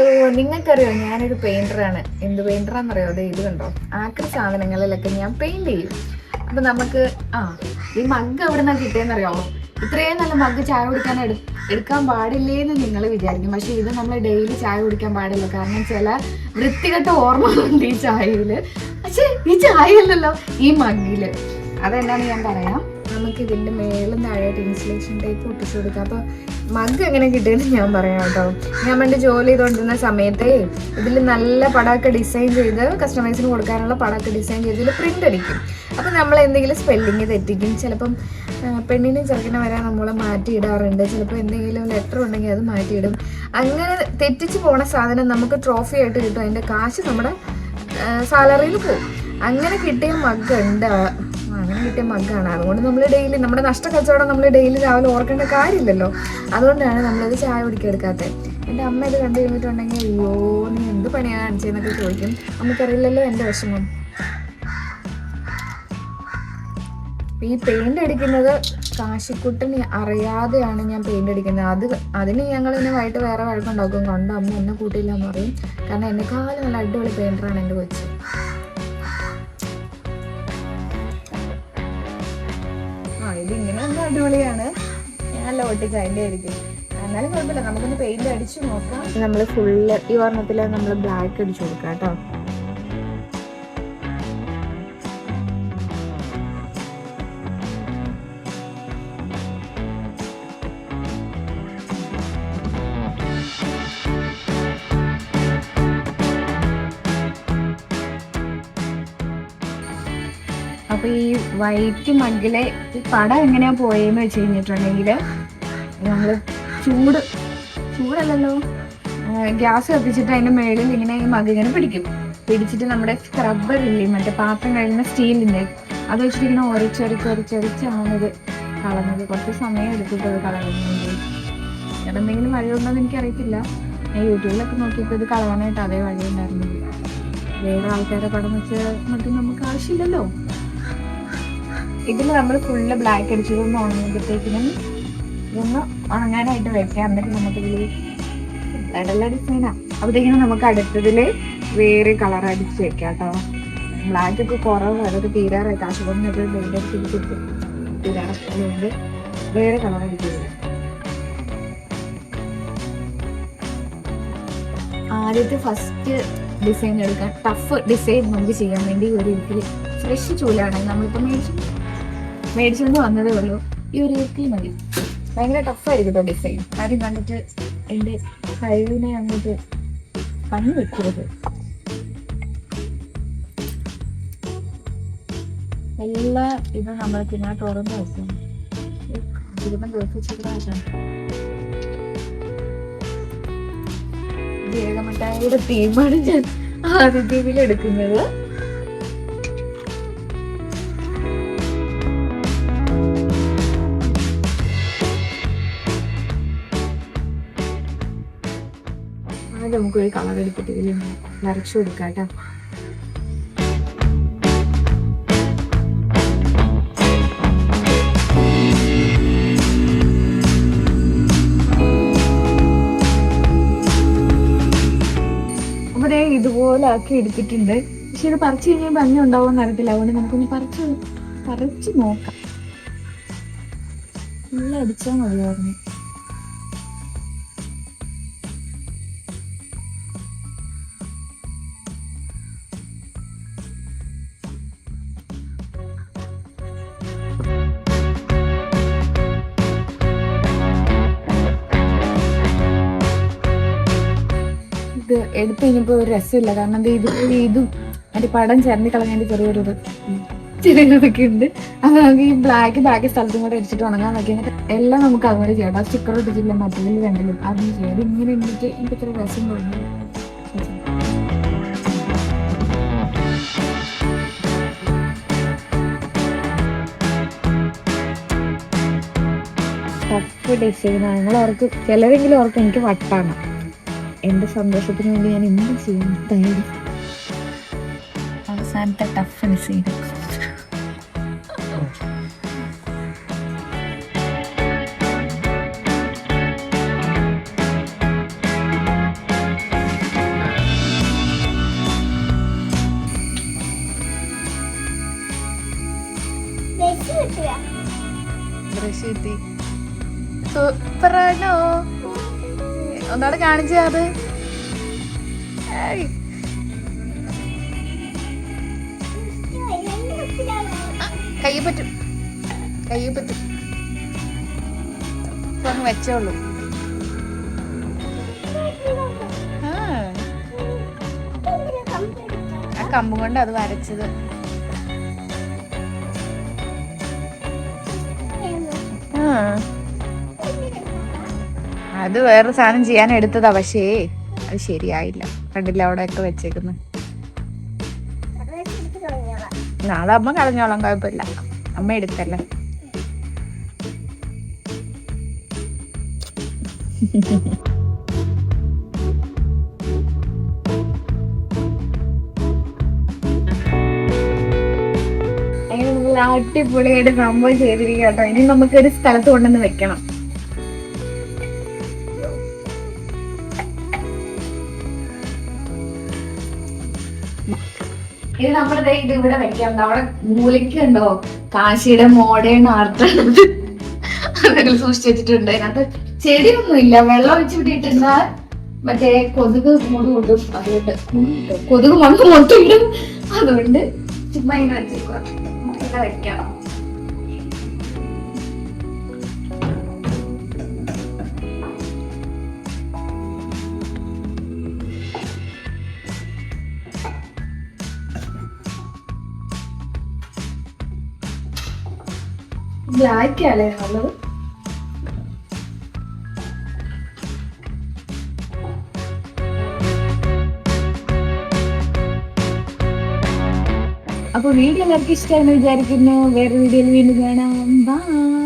Hello നിങ്ങൾക്കറിയോ ഞാനൊരു പെയിന്ററാണ് എന്ത് പെയിന്ററാന്നറിയോ അതെ ഇത് കണ്ടോ? ആക്രി സാധനങ്ങളിലൊക്കെ ഞാൻ പെയിന്റ് ചെയ്യും. അപ്പൊ നമുക്ക് ആ ഈ മഗ് എവിടെ നിന്നാ കിട്ടിയെന്നറിയാമോ ഇത്രയും നല്ല മഗ് ചായ കുടിക്കാൻ എടു എടുക്കാൻ പാടില്ലേന്ന് നിങ്ങൾ വിചാരിക്കും. പക്ഷെ ഇത് നമ്മൾ ഡെയിലി ചായ കുടിക്കാൻ പാടില്ല. കാരണം ചില വൃത്തികെട്ട ഓർമ്മകളുണ്ട് ഈ ചായയിൽ. പക്ഷെ ഈ ചായയല്ലല്ലോ ഈ മഗ്ഗിൽ അതെന്താണെന്ന് ഞാൻ പറയാം? നമുക്ക് ഇതിന്റെ മേലും താഴെയായിട്ട് ഇൻസുലേഷൻ ടൈപ്പ് ഒട്ടിച്ചു കൊടുക്കാം. അപ്പോൾ മഗ് എങ്ങനെ കിട്ടിയെന്ന് ഞാൻ പറയാം കേട്ടോ. ഞാൻ പണ്ട് ജോലി ചെയ്തുകൊണ്ടിരുന്ന സമയത്ത് ഇതിൽ നല്ല പടമൊക്കെ ഡിസൈൻ ചെയ്ത് കസ്റ്റമേഴ്സിന് കൊടുക്കാനുള്ള പടമൊക്കെ ഡിസൈൻ ചെയ്ത് ഇതിൽ പ്രിന്റ് അടിക്കും. അപ്പോൾ നമ്മൾ എന്തെങ്കിലും സ്പെല്ലിങ് തെറ്റിക്കും ചിലപ്പം പെണ്ണിനും ചെറുക്കിനെ വരാൻ നമ്മൾ മാറ്റിയിടാറുണ്ട് ചിലപ്പോൾ എന്തെങ്കിലും ലെറ്റർ ഉണ്ടെങ്കിൽ അത് മാറ്റിയിടും അങ്ങനെ തെറ്റിച്ച് പോണ സാധനം നമുക്ക് ട്രോഫി ആയിട്ട് കിട്ടും. അതിന്റെ കാശ് നമ്മുടെ സാലറിയിൽ പോകും. അങ്ങനെ കിട്ടിയ മഗ് ഉണ്ട്. കിട്ടിയ മഗ്ഗാണ്. അതുകൊണ്ട് നമ്മൾ ഡെയിലി നമ്മുടെ നഷ്ട കച്ചവടം നമ്മൾ ഡെയിലി രാവിലെ ഓർക്കേണ്ട കാര്യമില്ലല്ലോ. അതുകൊണ്ടാണ് നമ്മളത് ചായ കുടിക്കെടുക്കാത്തത് എന്റെ അമ്മ ഇത് കണ്ടു കഴിഞ്ഞിട്ടുണ്ടെങ്കിൽ അയ്യോ നീ എന്ത് പണിയാണ് കാണിച്ചതെന്നൊക്കെ ചോദിക്കും. നമുക്കറിയില്ലല്ലോ എന്റെ വിഷമം. ഈ പെയിന്റ് അടിക്കുന്നത് കാശിക്കുട്ടന് അറിയാതെയാണ് ഞാൻ പെയിന്റ് അടിക്കുന്നത്. അത് അതിന് ഞങ്ങൾ ഇനി വൈകിട്ട് വേറെ വഴക്കുണ്ടാക്കും. കണ്ട അമ്മ എന്നെ കൂട്ടിയില്ല എന്ന് പറയും. കാരണം എന്നെക്കാളും നല്ല അടിപൊളി പെയിന്ററാണ് എന്റെ കൊച്ച്. ഇത് ഇങ്ങനെ നല്ല അടിപൊളിയാണ്. ഞാൻ ഒട്ടിച്ച് അതിന്റെ ആയിരിക്കും. എന്നാലും കുഴപ്പമില്ല നമുക്കൊന്ന് പെയിന്റ് അടിച്ചു നോക്കാം. നമ്മൾ ഫുള്ള് ഈ വർണത്തിൽ നമ്മൾ ബ്ലാക്ക് അടിച്ചു കൊടുക്കാം കേട്ടോ. അപ്പൊ ഈ വൈറ്റ് മഗ്ഗിലെ പടം എങ്ങനെയാ പോയെന്ന് വെച്ച് കഴിഞ്ഞിട്ടുണ്ടെങ്കിൽ നമ്മൾ ചൂട് ചൂടല്ലല്ലോ. ഗ്യാസ് കത്തിച്ചിട്ട് അതിന്റെ മേളിൽ ഇങ്ങനെ ഈ മഗ് ഇങ്ങനെ പിടിക്കും. പിടിച്ചിട്ട് നമ്മുടെ സ്ക്രബ്ബർ ഇല്ലേ മറ്റേ പാത്രം കഴിയുന്ന സ്റ്റീലിന്റെ അത് വെച്ചിട്ട് ഇങ്ങനെ ഒരച്ചൊരച്ച് ഒരച്ചൊരച്ചാണ് ഇത് കളഞ്ഞത്. കുറച്ച് സമയം എടുത്തിട്ട് അത് കളയുന്നത് എന്തെങ്കിലും വഴിയുണ്ടോ എന്ന് എനിക്കറിയത്തില്ല. ഞാൻ യൂട്യൂബിലൊക്കെ നോക്കിയപ്പോൾ ഇത് കളയാനായിട്ട് അതേ വഴി ഉണ്ടായിരുന്നു വേറെ ആൾക്കാരെ പടം വെച്ച് മറ്റും നമുക്ക് ആവശ്യമില്ലല്ലോ. ഇതിൽ നമ്മൾ ഫുള്ള് ബ്ലാക്ക് അടിച്ചതൊന്ന് ഉണങ്ങുമ്പോഴത്തേക്കിനും ഇതൊന്ന് ഉണങ്ങാനായിട്ട് വെക്കാം എന്നിട്ട് നമുക്ക് ഇതിൽ ഇടല ഡിസൈനാ അപ്പോഴത്തേക്കിനും നമുക്ക് അടുത്തതിൽ വേറെ കളർ അടിച്ച് വെക്കാം കേട്ടോ. ബ്ലാക്ക് ഒക്കെ കുറവ്. അതൊക്കെ തീരാറായി. കാശുകൊണ്ടൊക്കെ വേണ്ട അടിച്ചിട്ട് തീരാറുണ്ട് വേറെ കളർ അടിച്ചില്ല ആദ്യത്തെ ഫസ്റ്റ് ഡിസൈൻ എടുക്കാൻ ടഫ് ഡിസൈൻ നമുക്ക് ചെയ്യാൻ വേണ്ടി ഒരു ഇതിൽ ഫ്രഷ് ചൂലാണ് നമ്മളിപ്പോൾ മേടിച്ചു മേടിച്ചുകൊണ്ട് വന്നതേ ഉള്ളൂ. ഈ ഒരു ഇരിക്കൽ മതി. ഭയങ്കര ടഫായിരിക്കും കേട്ടോ ഡിസൈൻ ആരും കണ്ടിട്ട് എന്റെ കഴിവിനെ അങ്ങോട്ട് പണി വെക്കരുത്. എല്ലാ ഇതും നമ്മൾ പിന്നെ തുറന്ന് വെക്കും ഇരുപത് ദിവസം ജീരകമിഠായിയുടെ തീമാണ് ഞാൻ ആദ്യ ടീമിൽ എടുക്കുന്നത്. ആദ്യം നമുക്കൊരു കളർ എടുത്തിട്ട് ഇതിൽ വരച്ചു കൊടുക്കാം കേട്ടോ. ഇതുപോലെ ആക്കി എടുത്തിട്ടുണ്ട്. പക്ഷെ ഇത് പറിച്ചു കഴിഞ്ഞാൽ ഭംഗി ഉണ്ടാവുമെന്ന് അറിയത്തില്ല. അതുകൊണ്ട് നമുക്കൊന്ന് പറിച്ച് പറിച്ചു നോക്കാം. നല്ല അടിച്ചാൽ മതിയായിരുന്നു. ഇത് എടുത്തു കഴിഞ്ഞപ്പോ ഒരു രസമില്ല. കാരണം ഇത് ഇത് മറ്റേ പടം ചേർന്ന് കളഞ്ഞതിന്റെ ചെറിയൊരു ചെറിയൊക്കെ ഉണ്ട്. അപ്പൊ നമുക്ക് ഈ ബ്ലാക്ക് ബാക്കി സ്ഥലത്തും കൂടെ അടിച്ചിട്ട് ഉണങ്ങാൻ നോക്കി എല്ലാം നമുക്ക് അതുപോലെ ചെയ്യാം. ആ സ്റ്റിക്കർ ഇട്ടിട്ടില്ല മറ്റേ രണ്ടിലും. അതും ചെയ്യാം. ഇങ്ങനെ എനിക്ക് എനിക്ക് ഇത്ര രസം തോന്നി ഡിസൈനാണ് നിങ്ങൾ ഓർക്ക് ചിലരെങ്കിലും ഓർക്ക് എനിക്ക് വട്ടാണ്. എന്റെ സന്തോഷത്തിന് വേണ്ടി ഞാൻ എന്ത് ചെയ്യും? തയ്യാറി അവസാനത്തെ ടഫ് ഡിസൈഡ് ബ്രഷ് കിട്ടി. സൂപ്പറാണോ? ഒന്നാട് കാണിച്ചു അത്. കൈ പറ്റും. കൈ പറ്റും. വെച്ചോളൂ ആ കമ്പും കൊണ്ട് അത് വരച്ചത്. ആ. അത് വേറെ സാധനം ചെയ്യാൻ എടുത്തതാ പക്ഷേ അത് ശരിയായില്ല. കണ്ടില്ല അവിടെ ഒക്കെ വെച്ചേക്കുന്നു? നാളെ അമ്മ കളഞ്ഞോളാം കുഴപ്പമില്ല. അമ്മ എടുത്തല്ലേ? അടിപൊളിയായിട്ട് സംഭവം ചെയ്തിരിക്കട്ടോ ഇനി നമുക്കൊരു സ്ഥലത്ത് കൊണ്ടുവന്ന് വെക്കണം. ഇത് നമ്മുടെ ഇത് ഇവിടെ വെക്കാം. നമ്മുടെ അവിടെ മൂലയ്ക്ക് ഉണ്ടോ കാശിയുടെ മോഡേൺ ആർട്ട്. അതൊക്കെ സൂക്ഷിച്ചു വെച്ചിട്ടുണ്ട്. അതിനകത്ത് ചെടിയൊന്നുമില്ല. വെള്ളം ഒഴിച്ചു വിട്ടിട്ടുണ്ട മറ്റേ കൊതുക് മുടി കൊണ്ടും അതുകൊണ്ട്. കൊതുക് മണ്ണ് മുട്ടയിടും അതുകൊണ്ട് ചുമ്മാ ഇങ്ങനെ വെച്ചിരിക്കുക ഇവിടെ ബ്ലാക്ക് അല്ലേ നല്ലത് അപ്പൊ വീഡിയോ എല്ലാവർക്കും ഇഷ്ടമാണെന്ന് വിചാരിക്കുന്നു. വേറെ വീഡിയോയിൽ വീണ്ടും കാണാം. ബൈ